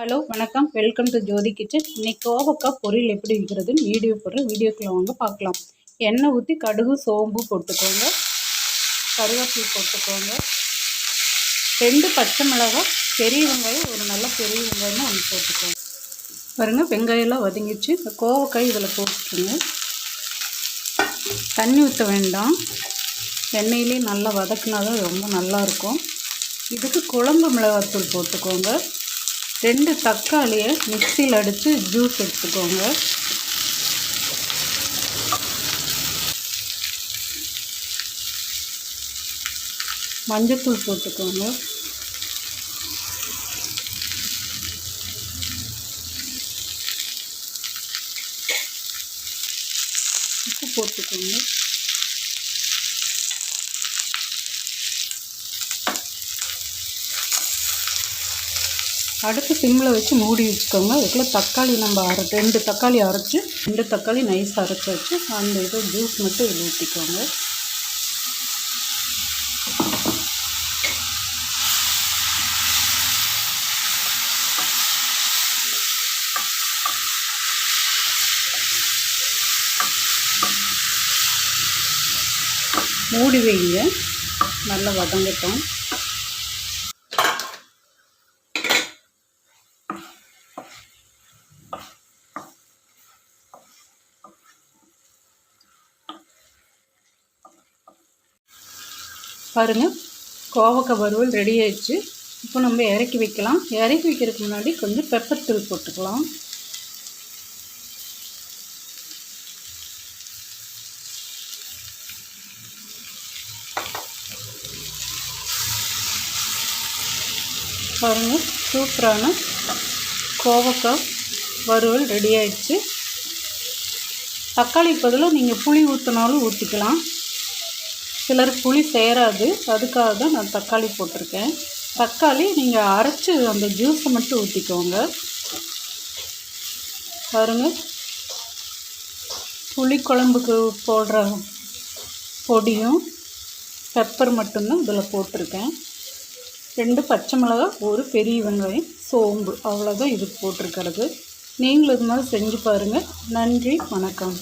Hello வணக்கம். Welcome to Jothi kitchen இன்னைக்கு கோவக்காய் பொரியல் எப்படி விற்கிறதுன்னு வீடியோ போடுறேன். வீடியோக்குள்ளே வாங்க பார்க்கலாம். எண்ணெய் ஊற்றி கடுகு சோம்பு போட்டுக்கோங்க. கருவேப்பிலை போட்டுக்கோங்க. ரெண்டு பச்சை மிளகாய் பெரிய வெங்காயம் ஒரு நல்ல பெரிய வெங்காயம்னு ஒன்று போட்டுக்கோங்க. பாருங்க வெங்காயம்லாம் வதங்கிச்சு இந்த கோவக்காய் இதில் போட்டுக்கோங்க. தண்ணி ஊற்ற வேண்டாம். எண்ணெயிலே நல்லா வதக்குனா தான் ரொம்ப நல்லாயிருக்கும் இதுக்கு குழம்பு மிளகாத்தூள் போட்டுக்கோங்க. ரெண்டு தக்காளியை மிக்சியில் அடித்து ஜூஸ் எடுத்துக்கோங்க. மஞ்சத்தூள் போட்டுக்கோங்க. உப்பு போட்டுக்கோங்க. அடுத்து சிம்மில் வச்சு மூடி வச்சுக்கோங்க. அதுக்குள்ளே தக்காளி நம்ம அரை ரெண்டு தக்காளி அரைச்சி ரெண்டு தக்காளி நைஸ் அரைச்சி வச்சு அந்த இதை ஜூஸ் மட்டும் இதில் ஊற்றிக்கோங்க மூடி வைங்க நல்லா வதங்கட்டும். பாருங்கள் கோவக்காய் வறுவல் ரெடி ஆயிடுச்சு. இப்போ நம்ம இறக்கி வைக்கலாம். இறக்கி வைக்கிறதுக்கு முன்னாடி கொஞ்சம் பெப்பர் தூள் போட்டுக்கலாம். பாருங்கள் சூப்பரான கோவக்காய் வறுவல் ரெடி ஆயிடுச்சு. தக்காளி பதிலாக நீங்கள் புளி ஊற்றினாலும் ஊற்றிக்கலாம் சிலர் புளி சேராது. அதுக்காக தான் நான் தக்காளி போட்டிருக்கேன். தக்காளி நீங்கள் அரைச்சி அந்த ஜூஸை மட்டும் ஊற்றிக்கோங்க பாருங்க. புளி குழம்புக்கு போடுற பொடியும் பெப்பர் மட்டும்தான் இதில் போட்டிருக்கேன். ரெண்டு பச்சை மிளகா ஒரு பெரிய வெங்காயம் சோம்பு. அவ்வளோதான் இதுக்கு போட்டிருக்கிறது. நீங்களும் இது மாதிரி செஞ்சு பாருங்கள் நன்றி வணக்கம்.